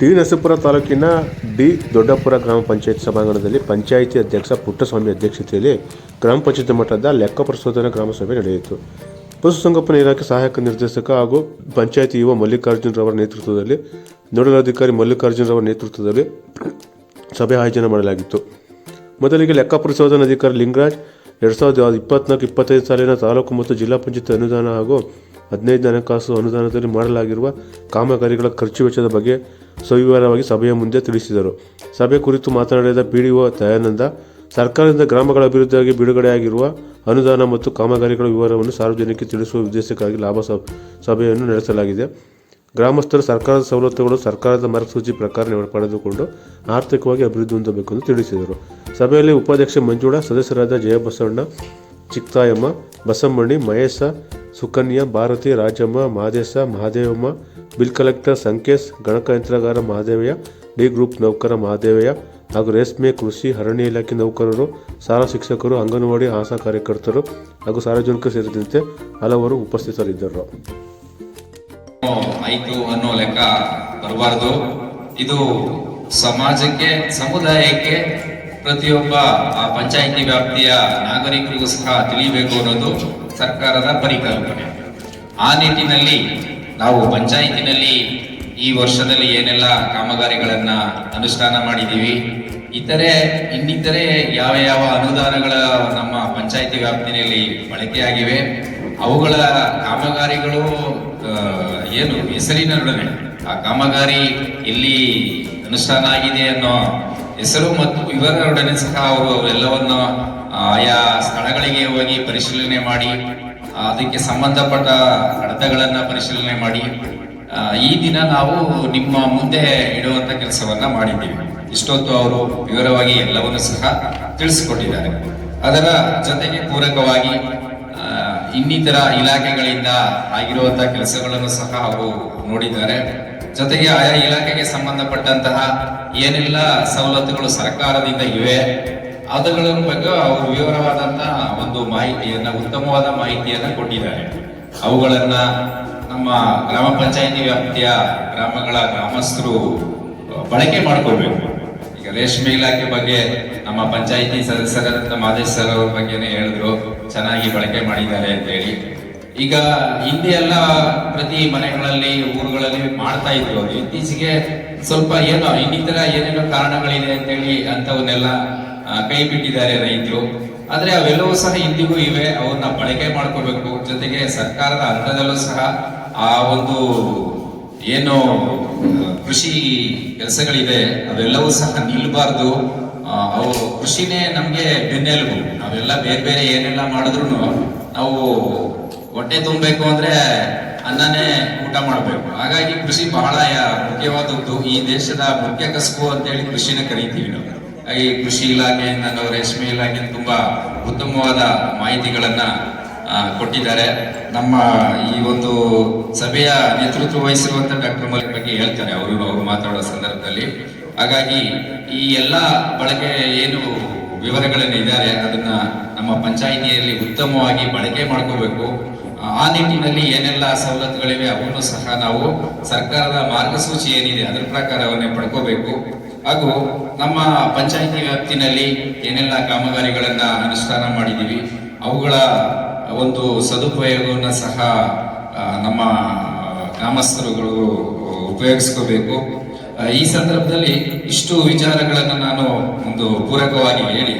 T Narasipura ತಾಲೂಕಿನ D Doddapura ಗ್ರಾಮ ಪಂಚಾಯತ್ ಸಭಾಂಗಣದಲ್ಲಿ ಪಂಚಾಯಿತಿ ಅಧ್ಯಕ್ಷ, ಪುಟ್ಟಸ್ವಾಮಿ ಅಧ್ಯಕ್ಷತೆಯಲ್ಲಿ ಗ್ರಾಮ ಪಂಚಾಯತ್ ಮಟ್ಟದ ಲೆಕ್ಕ ಪರಿಶೋಧನಾ ಗ್ರಾಮ ಸಭೆ ನಡೆಯಿತು. ಪಶುಸಂಗೋಪನೆ ಇಲಾಖೆ ಸಹಾಯಕ ನಿರ್ದೇಶಕ ಹಾಗೂ ಪಂಚಾಯಿತಿ ಯುವ ಮಲ್ಲಿಕಾರ್ಜುನ್ ರವರ ನೇತೃತ್ವದಲ್ಲಿ ನೋಡಲ್ ಅಧಿಕಾರಿ ಮಲ್ಲಿಕಾರ್ಜುನ್ ರವರ ನೇತೃತ್ವದಲ್ಲಿ ಸಭೆ ಆಯೋಜನೆ ಮಾಡಲಾಗಿತ್ತು. ಮೊದಲಿಗೆ ಲೆಕ್ಕ ಪರಿಶೋಧನಾ ಅಧಿಕಾರಿ ಲಿಂಗರಾಜ್ ಎರಡು ಸಾವಿರದ ಇಪ್ಪತ್ನಾಲ್ಕು ಇಪ್ಪತ್ತೈದು ಸಾಲಿನ ತಾಲೂಕು ಮತ್ತು ಜಿಲ್ಲಾ ಪಂಚಾಯತ್ ಅನುದಾನ ಹಾಗೂ ಹದಿನೈದು ಹಣಕಾಸು ಅನುದಾನದಲ್ಲಿ ಮಾಡಲಾಗಿರುವ ಕಾಮಗಾರಿಗಳ ಖರ್ಚು ವೆಚ್ಚದ ಬಗ್ಗೆ ಸವಿವರವಾಗಿ ಸಭೆಯ ಮುಂದೆ ತಿಳಿಸಿದರು. ಸಭೆ ಕುರಿತು ಮಾತನಾಡಿದ ಪಿಡಿಒ ದಯಾನಂದ, ಸರ್ಕಾರದಿಂದ ಗ್ರಾಮಗಳ ಅಭಿವೃದ್ಧಿಯಾಗಿ ಬಿಡುಗಡೆಯಾಗಿರುವ ಅನುದಾನ ಮತ್ತು ಕಾಮಗಾರಿಗಳ ವಿವರವನ್ನು ಸಾರ್ವಜನಿಕರಿಗೆ ತಿಳಿಸುವ ಉದ್ದೇಶಕ್ಕಾಗಿ ಲಾಭ ಸಭೆಯನ್ನು ನಡೆಸಲಾಗಿದೆ. ಗ್ರಾಮಸ್ಥರು ಸರ್ಕಾರದ ಸವಲತ್ತುಗಳು, ಸರ್ಕಾರದ ಮಾರ್ಗಸೂಚಿ ಪ್ರಕಾರ ಪಡೆದುಕೊಂಡು ಆರ್ಥಿಕವಾಗಿ ಅಭಿವೃದ್ಧಿ ಹೊಂದಬೇಕು ಎಂದು ತಿಳಿಸಿದರು. ಸಭೆಯಲ್ಲಿ ಉಪಾಧ್ಯಕ್ಷ ಮಂಜುಳ, ಸದಸ್ಯರಾದ ಜಯಬಸವಣ್ಣ, ಚಿಕ್ತಾಯಮ್ಮ, ಬಸಮ್ಮಣ್ಣಿ, ಮಹೇಶ, ಸುಕನ್ಯಾ, ಭಾರತಿ, ರಾಜಮ್ಮ, ಮಾದೇಶ, ಮಹಾದೇವಮ್ಮ ಬಿಲ್ ಕಲೆಕ್ಟರ್ ಸಂಕೇಶ್ ಗಣಕಯಂತ್ರಗಾರ ಮಹಾದೇವಯ್ಯ, ಡಿ ಗ್ರೂಪ್ ನೌಕರ ಮಹಾದೇವಯ್ಯ ಹಾಗೂ ರೇಷ್ಮೆ ಕೃಷಿ ಅರಣ್ಯ ಇಲಾಖೆ ನೌಕರರು, ಶಾಲಾ ಶಿಕ್ಷಕರು, ಅಂಗನವಾಡಿ ಆಶಾ ಕಾರ್ಯಕರ್ತರು ಹಾಗೂ ಸಾರ್ವಜನಿಕರು ಸೇರಿದಂತೆ ಹಲವರು ಉಪಸ್ಥಿತರಿದ್ದರು. ಆಯಿತು ಅನ್ನೋ ಲೆಕ್ಕ ಬರಬಾರ್ದು. ಇದು ಸಮಾಜಕ್ಕೆ, ಸಮುದಾಯಕ್ಕೆ ಪ್ರತಿಯೊಬ್ಬ, ಆ ಪಂಚಾಯಿತಿ ವ್ಯಾಪ್ತಿಯ ನಾಗರಿಕರಿಗೂ ಸಹ ತಿಳಿಯಬೇಕು ಅನ್ನೋದು ಸರ್ಕಾರದ ಪರಿಕಲ್ಪನೆ. ಆ ನಿಟ್ಟಿನಲ್ಲಿ ನಾವು ಪಂಚಾಯಿತಿನಲ್ಲಿ ಈ ವರ್ಷದಲ್ಲಿ ಏನೆಲ್ಲ ಕಾಮಗಾರಿಗಳನ್ನ ಅನುಷ್ಠಾನ ಮಾಡಿದ್ದೀವಿ, ಇತರೆ, ಇನ್ನಿತರೆ ಯಾವ ಯಾವ ಅನುದಾನಗಳ ನಮ್ಮ ಪಂಚಾಯಿತಿ ವ್ಯಾಪ್ತಿನಲ್ಲಿ ಬಳಕೆಯಾಗಿವೆ, ಅವುಗಳ ಕಾಮಗಾರಿಗಳು ಏನು ಏನು ನಡುವೆ ಆ ಕಾಮಗಾರಿ ಎಲ್ಲಿ ಅನುಷ್ಠಾನ ಆಗಿದೆ ಅನ್ನೋ ಹೆಸರು ಮತ್ತು ವಿವರಗಳೊಡನೆ ಸಹ ಅವರು ಎಲ್ಲವನ್ನು ಆಯಾ ಸ್ಥಳಗಳಿಗೆ ಹೋಗಿ ಪರಿಶೀಲನೆ ಮಾಡಿ ಅದಕ್ಕೆ ಸಂಬಂಧಪಟ್ಟ ಕಡತಗಳನ್ನ ಪರಿಶೀಲನೆ ಮಾಡಿ ಈ ದಿನ ನಾವು ನಿಮ್ಮ ಮುಂದೆ ಇಡುವಂತ ಕೆಲಸವನ್ನ ಮಾಡಿದ್ದೀವಿ. ಇಷ್ಟೊತ್ತು ಅವರು ವಿವರವಾಗಿ ಎಲ್ಲವನ್ನೂ ಸಹ ತಿಳಿಸಿಕೊಟ್ಟಿದ್ದಾರೆ. ಅದರ ಜೊತೆಗೆ ಪೂರಕವಾಗಿ ಇನ್ನಿತರ ಇಲಾಖೆಗಳಿಂದ ಆಗಿರುವಂತಹ ಕೆಲಸಗಳನ್ನು ಸಹ ಅವರು ನೋಡಿದ್ದಾರೆ. ಜೊತೆಗೆ ಆಯಾ ಇಲಾಖೆಗೆ ಸಂಬಂಧಪಟ್ಟಂತಹ ಏನೆಲ್ಲ ಸವಲತ್ತುಗಳು ಸರ್ಕಾರದಿಂದ ಇವೆ ಅವುಗಳ ಬಗ್ಗೆ ಅವರು ವಿವರವಾದಂತಹ ಒಂದು ಮಾಹಿತಿಯನ್ನ, ಉತ್ತಮವಾದ ಮಾಹಿತಿಯನ್ನ ಕೊಟ್ಟಿದ್ದಾರೆ. ಅವುಗಳನ್ನ ನಮ್ಮ ಗ್ರಾಮ ಪಂಚಾಯಿತಿ ವ್ಯಾಪ್ತಿಯ ಗ್ರಾಮಗಳ ಗ್ರಾಮಸ್ಥರು ಬಳಕೆ ಮಾಡ್ಕೊಳ್ಬೇಕು. ಈಗ ರೇಷ್ಮೆ ಇಲಾಖೆ ಬಗ್ಗೆ ನಮ್ಮ ಪಂಚಾಯಿತಿ ಸದಸ್ಯರ ಮಾದೇಶ್ ಸರ್ ಅವ್ರ ಬಗ್ಗೆನೇ ಹೇಳಿದ್ರು. ಚೆನ್ನಾಗಿ ಬಳಕೆ ಮಾಡಿದ್ದಾರೆ ಅಂತ ಹೇಳಿ ಈಗ ಹಿಂದೆ ಎಲ್ಲ ಪ್ರತಿ ಮನೆಗಳಲ್ಲಿ, ಊರುಗಳಲ್ಲಿ ಮಾಡ್ತಾ ಇದ್ರು. ಇತ್ತೀಚೆಗೆ ಸ್ವಲ್ಪ ಏನೋ ಇನ್ನಿತರ ಏನೇನೋ ಕಾರಣಗಳಿದೆ ಅಂತೇಳಿ ಅಂತವನ್ನೆಲ್ಲ ಕೈ ಬಿಟ್ಟಿದ್ದಾರೆ ರೈತರು. ಆದ್ರೆ ಅವೆಲ್ಲವೂ ಸಹ ಇಂದಿಗೂ ಇವೆ ಅವನ್ನ ಬಳಕೆ ಮಾಡ್ಕೋಬೇಕು. ಜೊತೆಗೆ ಸರ್ಕಾರದ ಹಂತದಲ್ಲೂ ಸಹ ಆ ಒಂದು ಏನು ಕೃಷಿ ಕೆಲಸಗಳಿದೆ, ಅವೆಲ್ಲವೂ ಸಹ ನಿಲ್ಬಾರ್ದು. ಅವು ಕೃಷಿನೇ ನಮ್ಗೆ ಬೆನ್ನೆಲುಬು. ನಾವೆಲ್ಲ ಬೇರೆ ಬೇರೆ ಏನೆಲ್ಲ ಮಾಡಿದ್ರು ನಾವು ಹೊಟ್ಟೆ ತುಂಬಬೇಕು ಅಂದ್ರೆ ಅನ್ನನೇ ಊಟ ಮಾಡಬೇಕು. ಹಾಗಾಗಿ ಕೃಷಿ ಬಹಳ ಮುಖ್ಯವಾದದ್ದು ಈ ದೇಶದ ಮುಖ್ಯ ಕಸಬು ಅಂತೇಳಿ ಕೃಷಿನ ಕರೀತೀವಿ ನಾವು. ಹಾಗೆ ಕೃಷಿ ಇಲಾಖೆಯಿಂದ ನಾವು ರೇಷ್ಮೆ ಇಲಾಖೆ ತುಂಬಾ ಉತ್ತಮವಾದ ಮಾಹಿತಿಗಳನ್ನ ಕೊಟ್ಟಿದ್ದಾರೆ. ನಮ್ಮ ಈ ಒಂದು ಸಭೆಯ ನೇತೃತ್ವ ವಹಿಸಿರುವಂತ ಡಾಕ್ಟರ್ ಮಲಿಕ್ ಬಗ್ಗೆ ಹೇಳ್ತಾರೆ. ಅವರು ಅವರು ಮಾತಾಡೋ ಸಂದರ್ಭದಲ್ಲಿ. ಹಾಗಾಗಿ ಈ ಎಲ್ಲ ಬಳಕೆ ಏನು ವಿವರಗಳನ್ನ ಇದ್ದಾರೆ, ಅದನ್ನ ನಮ್ಮ ಪಂಚಾಯಿತಿಯಲ್ಲಿ ಉತ್ತಮವಾಗಿ ಬಳಕೆ ಮಾಡ್ಕೋಬೇಕು. ಆ ನಿಟ್ಟಿನಲ್ಲಿ ಏನೆಲ್ಲ ಸವಲತ್ತುಗಳಿವೆ ಅವನ್ನು ಸಹ ನಾವು ಸರ್ಕಾರದ ಮಾರ್ಗಸೂಚಿ ಏನಿದೆ ಅದರ ಪ್ರಕಾರವನ್ನೇ ಪಡ್ಕೋಬೇಕು. ಹಾಗೂ ನಮ್ಮ ಪಂಚಾಯಿತಿ ವ್ಯಾಪ್ತಿನಲ್ಲಿ ಏನೆಲ್ಲ ಕಾಮಗಾರಿಗಳನ್ನ ಅನುಷ್ಠಾನ ಮಾಡಿದ್ದೀವಿ, ಅವುಗಳ ಒಂದು ಸದುಪಯೋಗವನ್ನು ಸಹ ನಮ್ಮ ಗ್ರಾಮಸ್ಥರುಗಳು ಉಪಯೋಗಿಸ್ಕೋಬೇಕು. ಈ ಸಂದರ್ಭದಲ್ಲಿ ಇಷ್ಟು ವಿಚಾರಗಳನ್ನು ನಾನು ಒಂದು ಪೂರಕವಾಗಿ ಹೇಳಿ